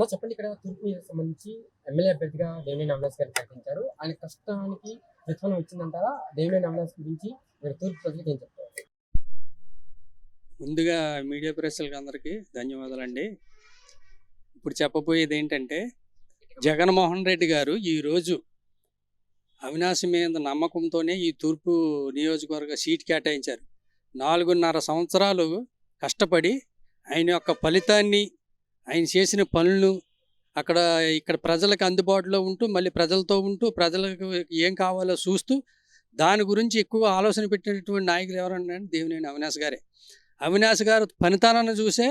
అమ్మ చెప్పండి ఇక్కడ తూర్పు సంబంధించి ఎమ్మెల్యే అభ్యర్థిగా దేవినేని అవినాష్ గారు ప్రకటించారు. ఆయన కష్టానికి ప్రతిఫలం వచ్చిందంటారా దేవినేని అవినాష్ గురించి మీరు తూర్పు ప్రజలకు ఏం చెప్తారు? ముందుగా మీడియా ప్రెస్లకు అందరికీ ధన్యవాదాలండి. ఇప్పుడు చెప్పబోయేది ఏంటంటే జగన్మోహన్ రెడ్డి గారు ఈరోజు అవినాశి మీద నమ్మకంతోనే ఈ తూర్పు నియోజకవర్గ సీట్ కేటాయించారు. నాలుగున్నర సంవత్సరాలు కష్టపడి ఆయన యొక్క ఫలితాన్ని ఆయన చేసిన పనులు అక్కడ ఇక్కడ ప్రజలకు అందుబాటులో ఉంటూ మళ్ళీ ప్రజలతో ఉంటూ ప్రజలకు ఏం కావాలో చూస్తూ దాని గురించి ఎక్కువ ఆలోచన పెట్టినటువంటి నాయకులు ఎవరన్నా దేవినేని అవినాష్ గారే. అవినాష్ గారు పనితనాన్ని చూసే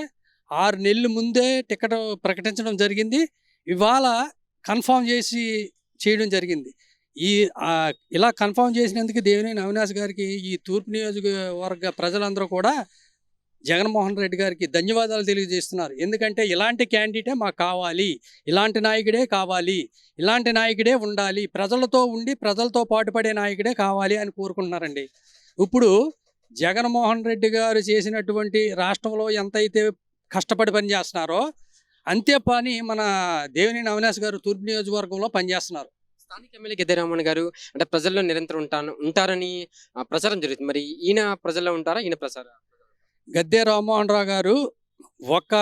ఆరు నెలల ముందే టికెట్ ప్రకటించడం జరిగింది. ఇవాళ కన్ఫామ్ చేసి చేయడం జరిగింది. ఈ ఇలా కన్ఫామ్ చేసినందుకు దేవినేని అవినాష్ గారికి ఈ తూర్పు నియోజకవర్గ ప్రజలందరూ కూడా జగన్మోహన్ రెడ్డి గారికి ధన్యవాదాలు తెలియజేస్తున్నారు. ఎందుకంటే ఇలాంటి క్యాండిడేటే మాకు కావాలి. ఇలాంటి నాయకుడే కావాలి. ఇలాంటి నాయకుడే ఉండాలి. ప్రజలతో ఉండి ప్రజలతో పాటుపడే నాయకుడే కావాలి అని కోరుకుంటున్నారండి. ఇప్పుడు జగన్మోహన్ రెడ్డి గారు చేసినటువంటి రాష్ట్రంలో ఎంతైతే కష్టపడి పనిచేస్తున్నారో అంతే పని మన దేవినేని అవినాష్ గారు తూర్పు నియోజకవర్గంలో పనిచేస్తున్నారు. స్థానిక ఎమ్మెల్యే గద్దెరామన్ గారు అంటే ప్రజల్లో నిరంతరం ఉంటాను ఉంటారని ఆ, ప్రచారం జరుగుతుంది. మరి ఈయన ప్రజల్లో ఉంటారా? ఈయన ప్రచారం గద్దె రామ్మోహన్ రావు గారు ఒక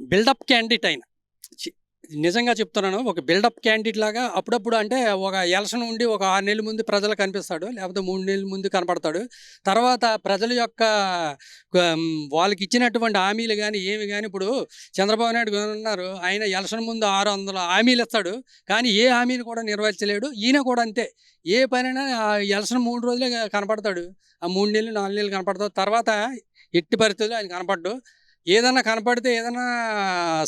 బిల్డప్ క్యాండిడేట్ ఆయన. చి- నిజంగా చెప్తున్నాను ఒక బిల్డప్ క్యాండిడేట్ లాగా అప్పుడప్పుడు అంటే ఒక ఎలక్షన్ ఉండి ఒక ఆరు నెలల ముందు ప్రజలు కనిపిస్తాడు లేకపోతే మూడు నెలల ముందు కనపడతాడు. తర్వాత ప్రజల యొక్క వాళ్ళకి ఇచ్చినటువంటి హామీలు కానీ ఏమి కానీ ఇప్పుడు చంద్రబాబు నాయుడు ఉన్నారు ఆయన ఎలక్షన్ ముందు ఆరు వందల హామీలు ఇస్తాడు కానీ ఏ హామీని కూడా నిర్వహించలేడు ఈయన కూడా అంతే. ఏ పనైనా ఆ ఎలక్షన్ మూడు రోజులే కనపడతాడు ఆ మూడు నెలలు నాలుగు నెలలు కనపడతాడు. తర్వాత ఎట్టి పరిస్థితుల్లో ఆయన కనపడ్డు ఏదైనా కనపడితే ఏదైనా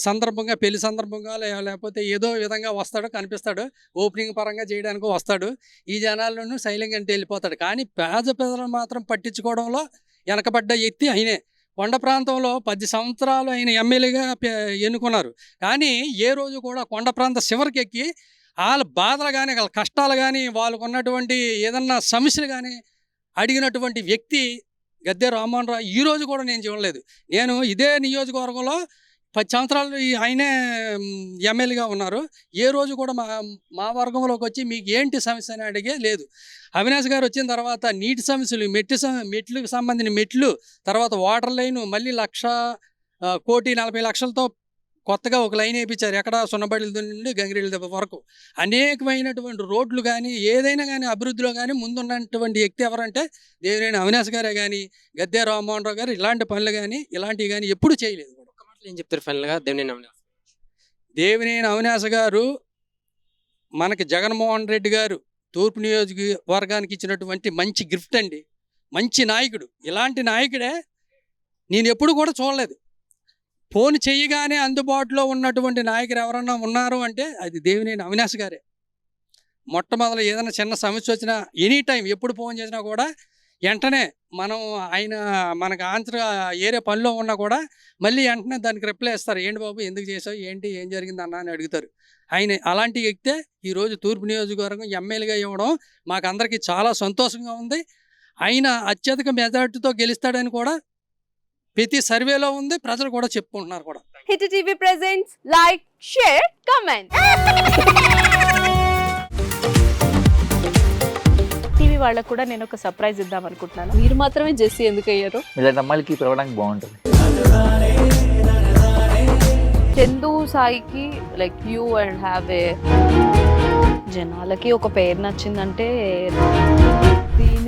సందర్భంగా పెళ్ళి సందర్భంగా లేకపోతే ఏదో విధంగా వస్తాడు కనిపిస్తాడు ఓపెనింగ్ పరంగా చేయడానికి వస్తాడు. ఈ జనాల్లోనూ సైలెంట్ అంటే వెళ్ళిపోతాడు. కానీ పేద ప్రజలు మాత్రం పట్టించుకోవడంలో వెనకబడ్డ ఎత్తి ఆయనే. కొండ ప్రాంతంలో పది సంవత్సరాలు ఆయన ఎమ్మెల్యేగా ఎన్నుకున్నారు. కానీ ఏ రోజు కూడా కొండ ప్రాంత చివరికి ఎక్కి వాళ్ళ బాధలు కానీ వాళ్ళ కష్టాలు కానీ వాళ్ళకు ఉన్నటువంటి ఏదన్నా సమస్యలు కానీ అడిగినటువంటి వ్యక్తి గద్దె రామ్మోహన్ రావు ఈ రోజు కూడా నేను చూడలేదు. నేను ఇదే నియోజకవర్గంలో పది సంవత్సరాలు ఆయనే ఎమ్మెల్యేగా ఉన్నారు. ఏ రోజు కూడా మా మా వర్గంలోకి వచ్చి మీకు ఏంటి సమస్య అని అడిగే లేదు. అవినాష్ గారు వచ్చిన తర్వాత నీటి సమస్యలు మెట్టి సమ- మెట్లకు సంబంధించిన మెట్లు తర్వాత వాటర్ లైన్ మళ్ళీ లక్ష కోటి నలభై లక్షలతో కొత్తగా ఒక లైన్ వేయించారు ఎక్కడ సున్నబడిల నుండి గంగిరెళ్ళ దెబ్బ వరకు. అనేకమైనటువంటి రోడ్లు కానీ ఏదైనా కానీ అభివృద్ధిలో కానీ ముందున్నటువంటి వ్యక్తి ఎవరంటే దేవినేని అవినాష్ గారే కానీ గద్దె రామ్మోహన్ రావు గారు ఇలాంటి పనులు కానీ ఇలాంటివి కానీ ఎప్పుడు చేయలేదు. ఒక్క మాటలో ఏం చెప్తారు ఫైనల్గా దేవినేని అవినాష్? దేవినేని అవినాష్ గారు మనకి జగన్మోహన్ రెడ్డి గారు తూర్పు నియోజకవర్గానికి ఇచ్చినటువంటి మంచి గిఫ్ట్ అండి. మంచి నాయకుడు. ఇలాంటి నాయకుడే నేను ఎప్పుడు కూడా చూడలేదు. ఫోన్ చేయగానే అందుబాటులో ఉన్నటువంటి నాయకులు ఎవరన్నా ఉన్నారు అంటే అది దేవినేని అవినాష్ గారే. మొట్టమొదలు ఏదైనా చిన్న సమస్య వచ్చినా ఎనీ టైం ఎప్పుడు ఫోన్ చేసినా కూడా వెంటనే మనం ఆయన మనకు ఆన్సర్ ఏరే పనిలో ఉన్నా కూడా మళ్ళీ వెంటనే దానికి రిప్లై ఇస్తారు. ఏంటి బాబు ఎందుకు చేసావు ఏంటి? ఏం జరిగింది? అన్న అని అడుగుతారు. ఆయన అలాంటి వ్యక్తే ఈరోజు తూర్పు నియోజకవర్గం ఎమ్మెల్యేగా ఇవ్వడం మాకు అందరికీ చాలా సంతోషంగా ఉంది. ఆయన అత్యధిక మెజార్టీతో గెలుస్తాడని కూడా ప్రతి సర్వేలో ఉంది ప్రజలు కూడా చెప్పుకుంటున్నారు కూడా. Hit TV presents like share comment TV వాళ్ళకు కూడా నేను ఒక సర్ప్రైజ్ ఇద్దాం అనుకుంటున్నాను. మీరు మాత్రమే జెస్సీ ఎందుకు అయ్యారు? ఇలాంటి అమ్మాయిలకి పిలవడానికి బాగుంటుంది. చందు సాయికి like you and have a జనాలకి ఒక పేరు నచ్చిందంటే